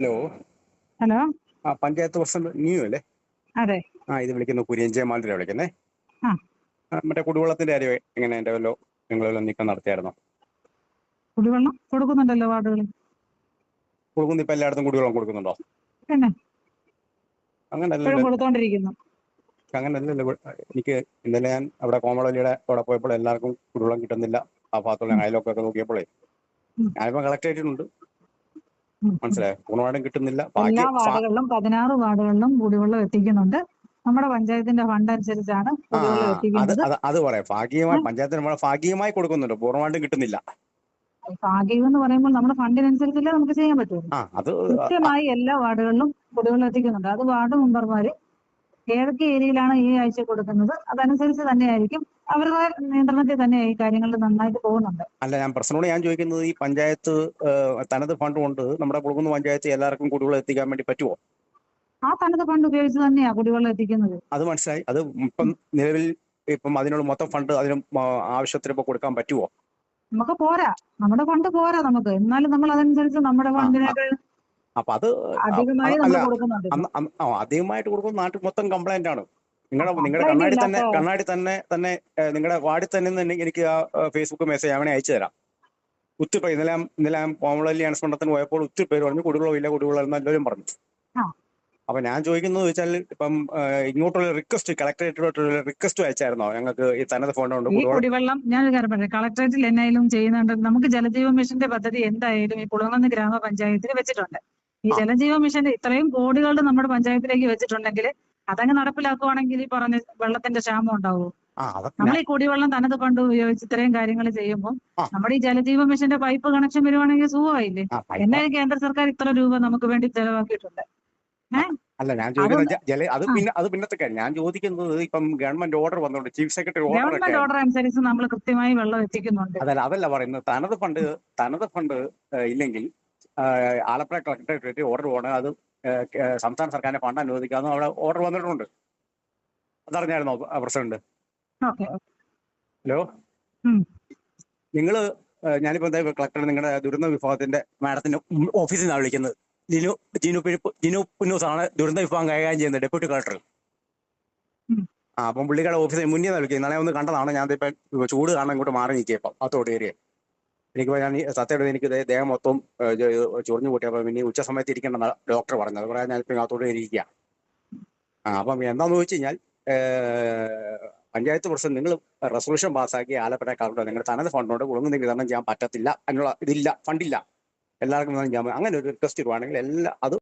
Hello hello ആ panchayat president new അല്ലേ? അതെ. ആ ഇത് വിളിക്കുന്ന കുര്യൻ മാലിന്റെ വിളിക്കുന്നേ. ആ. മറ്റേ കുടിവെള്ളത്തിന്റെ കാര്യം എങ്ങനെ എന്റെ വല്ലോ നിങ്ങൾ നീക്കം നടത്തിയായിരുന്നോ? കുടിവെള്ളം കൊടുക്കുന്നുണ്ടല്ലോ വാർഡുകളിൽ. കൊടുക്കുന്നു ഇപ്പൊ എല്ലായിടത്തും കുടിവെള്ളം കൊടുക്കുന്നുണ്ടോ? പിന്നെ ഇപ്പോഴും കൊടുത്തോണ്ടിരിക്കുന്നു. ഇവിടെ. എനിക്ക് ഇന്നലെ ഞാൻ അവിടെ കോമളവല്ലിയുടെ അവിടെ പോയപ്പോൾ എല്ലാവർക്കും കുടിവെള്ളം കിട്ടുന്നില്ല. ആ ഭാഗത്തുള്ള അയലൊക്കെ നോക്കിയപ്പോഴേ ഉം. ഞാനിപ്പോ കളക്ട് ഉം. മനസ്സിലായോ? പൂർണമായിട്ടും കിട്ടുന്നില്ല. എല്ലാ വാർഡുകളിലും പതിനാറ് വാർഡുകളിലും കുടിവെള്ളം എത്തിക്കുന്നുണ്ട്. നമ്മുടെ പഞ്ചായത്തിന്റെ ഫണ്ട് അനുസരിച്ചാണ് അത് അത് പറയാം. ഭാഗികമായി പഞ്ചായത്തിന് നമ്മളെ ഭാഗികമായി കൊടുക്കുന്നുണ്ട്. പൂർണമായിട്ടും കിട്ടുന്നില്ല. ഭാഗ്യം എന്ന് പറയുമ്പോൾ നമ്മുടെ ഫണ്ടിനനുസരിച്ചല്ലേ നമുക്ക് ചെയ്യാൻ പറ്റുള്ളൂ. കൃത്യമായി എല്ലാ വാർഡുകളിലും കുടിവെള്ളം എത്തിക്കുന്നുണ്ട്. അത് വാർഡ് മെമ്പർമാര് ഏതൊക്കെ ഏരിയയിലാണ് ഈ ആഴ്ച കൊടുക്കുന്നത്? അതനുസരിച്ച് തന്നെയായിരിക്കും അവരുടെ നിയന്ത്രണത്തിൽ തന്നെ ഈ കാര്യങ്ങൾ നന്നായിട്ട് പോകുന്നുണ്ട്. അല്ല ഞാൻ പ്രശ്നോട് ഞാൻ ചോദിക്കുന്നത് ഈ പഞ്ചായത്ത് തനത് ഫണ്ട് കൊണ്ട് നമ്മുടെ കുളുകുന്ന് പഞ്ചായത്ത് എല്ലാവർക്കും കുടിവെള്ളം എത്തിക്കാൻ വേണ്ടി പറ്റുമോ ആ തനത് ഫണ്ട് ഉപയോഗിച്ച് തന്നെയാ കുടിവെള്ളം എത്തിക്കുന്നത്. അത് മനസ്സിലായി. അത് ഇപ്പം നിലവിൽ ഇപ്പം അതിനുള്ള മൊത്തം ഫണ്ട് അതിന് ആവശ്യത്തിന് ഇപ്പൊ കൊടുക്കാൻ പറ്റുമോ നമുക്ക് പോരാ. നമ്മുടെ ഫണ്ട് പോരാ നമുക്ക്. എന്നാലും നമ്മൾ അതനുസരിച്ച് നമ്മുടെ ഫണ്ടിനേക്കാൾ അപ്പൊ അത് അധികമായിട്ട് കൊടുക്കുന്ന നാട്ടിൽ മൊത്തം കംപ്ലൈന്റ് ആണ്. നിങ്ങളുടെ നിങ്ങളുടെ കണ്ണാടി തന്നെ കണ്ണാടി തന്നെ തന്നെ നിങ്ങളുടെ വാർഡിൽ തന്നെ തന്നെ എനിക്ക് ആ ഫേസ്ബുക്ക് മെസ്സേജ് അവനെ അയച്ചു തരാം. ഒത്തിരി പേര് ഇന്നലെ ഇന്നലെ കോമളല്ലി അനുസ്മരണത്തിന് പോയപ്പോൾ ഒത്തിരി പേര് പറഞ്ഞു കുടിവെള്ളം ഇല്ല കുടിവെള്ളം എല്ലാവരും പറഞ്ഞു. അപ്പൊ ഞാൻ ചോദിക്കുന്നത് വെച്ചാൽ ഇപ്പം ഇങ്ങോട്ടുള്ള റിക്വസ്റ്റ് കളക്ടറേറ്റിലോട്ടുള്ള റിക്വസ്റ്റ് അയച്ചായിരുന്നോ? ഞങ്ങൾക്ക് ഈ തനത് ഫോണ്ട് കൊണ്ട് കുടിവെള്ളം ഞാൻ കാര്യം പറഞ്ഞു കളക്ടറേറ്റിൽ എന്നായാലും ചെയ്യുന്നുണ്ട്. നമുക്ക് ജലജീവൻ മിഷന്റെ പദ്ധതി എന്തായാലും ഈ കുളങ്ങന്ന് ഗ്രാമപഞ്ചായത്തിൽ വെച്ചിട്ടുണ്ട്. ഈ ജലജീവ ജലജീവൻ മിഷന്റെ ഇത്രയും കോടികളുടെ നമ്മുടെ പഞ്ചായത്തിലേക്ക് വെച്ചിട്ടുണ്ടെങ്കിൽ അതങ്ങ് നടപ്പിലാക്കുവാണെങ്കിൽ ഈ പറഞ്ഞ വെള്ളത്തിന്റെ ക്ഷാമം ഉണ്ടാവോ നമ്മൾ ഈ കുടിവെള്ളം തനത് പണ്ട് ഉപയോഗിച്ച് ഇത്രയും കാര്യങ്ങൾ ചെയ്യുമ്പോൾ. നമ്മുടെ ഈ ജലജീവൻ മിഷന്റെ പൈപ്പ് കണക്ഷൻ വരുവാണെങ്കിൽ സുഖമായില്ലേ? ആ, എന്നാലും കേന്ദ്ര സർക്കാർ ഇത്ര രൂപ നമുക്ക് വേണ്ടി ചെലവാക്കിയിട്ടുണ്ട്. അല്ല ഞാൻ ചോദിക്കുന്നത് ജല അത് പിന്നെ അത് പിന്നത്തെ കാര്യം. ഞാൻ ചോദിക്കുന്നത് ഇപ്പം ഗവൺമെന്റ് ഓർഡർ വന്നോണ്ട് chief secretary order government order അനുസരിച്ച് നമ്മൾ കൃത്യമായി വെള്ളം എത്തിക്കുന്നുണ്ട്. അതല്ല അതല്ല പറയുന്നത്. തനത് ഫണ്ട് തനത് ഫണ്ട് ഇല്ലെങ്കിൽ ആലപ്പുഴ കളക്ടറേറ്റ് ഓർഡർ പോകണം അത് സംസ്ഥാന സർക്കാരിന്റെ ഫണ്ട് അനുവദിക്കാമെന്നും അവിടെ ഓർഡർ വന്നിട്ടുണ്ട്. അതറിഞ്ഞായിരുന്നോ പ്രസിഡന്റ്? ഹലോ. നിങ്ങൾ ഞാനിപ്പോ എന്താ കളക്ടർ നിങ്ങളുടെ ദുരന്ത വിഭാഗത്തിന്റെ മാഡത്തിന്റെ ഓഫീസിൽ നിന്നാണ് വിളിക്കുന്നത്. ജിനു ജിനു ജിനു പുന്നൂസ് ആണ് ദുരന്ത വിഭാഗം കൈകാര്യം ചെയ്യുന്നത് ഡെപ്യൂട്ടി കളക്ടർ ആ അപ്പം പുള്ളിക്കാരുടെ ഓഫീസിൽ മുന്നേ നിന്നാണ് വിളിക്കുന്നത്. നാളെ ഒന്ന് കണ്ടതാണ്. ഞാൻ ഇപ്പം ചൂട് കാണാൻ ഇങ്ങോട്ട് മാറി നിൽക്കുക ഇപ്പം അത്തോട്ട് ഏരിയ എനിക്ക് ഞാൻ സത്യമായിട്ട് എനിക്ക് ദേഹം മൊത്തം ചൊറിഞ്ഞു കൂട്ടിയപ്പോൾ പിന്നെ ഈ ഉച്ച സമയത്ത് ഇരിക്കണമെന്ന് ഡോക്ടർ പറഞ്ഞത് അത് പറയാൻ ഞാനിപ്പോൾ അകത്തോട്ട് ഇരിക്കുക ആ അപ്പം എന്താണെന്ന് ചോദിച്ചു കഴിഞ്ഞാൽ പഞ്ചായത്ത് പ്രസിഡന്റ് നിങ്ങൾ റെസൊല്യൂഷൻ പാസ്സാക്കി ആലപ്പുഴ കളക്ടർ നിങ്ങളുടെ തനത് ഫണ്ടോട് കുളങ്ങുന്ന വിതരണം ചെയ്യാൻ പറ്റത്തില്ല. അതിനുള്ള ഇതില്ല ഫണ്ടില്ല എല്ലാവർക്കും ചെയ്യാൻ അങ്ങനെ ഒരു റിക്വസ്റ്റ് ഇടുവാണെങ്കിൽ എല്ലാ അത്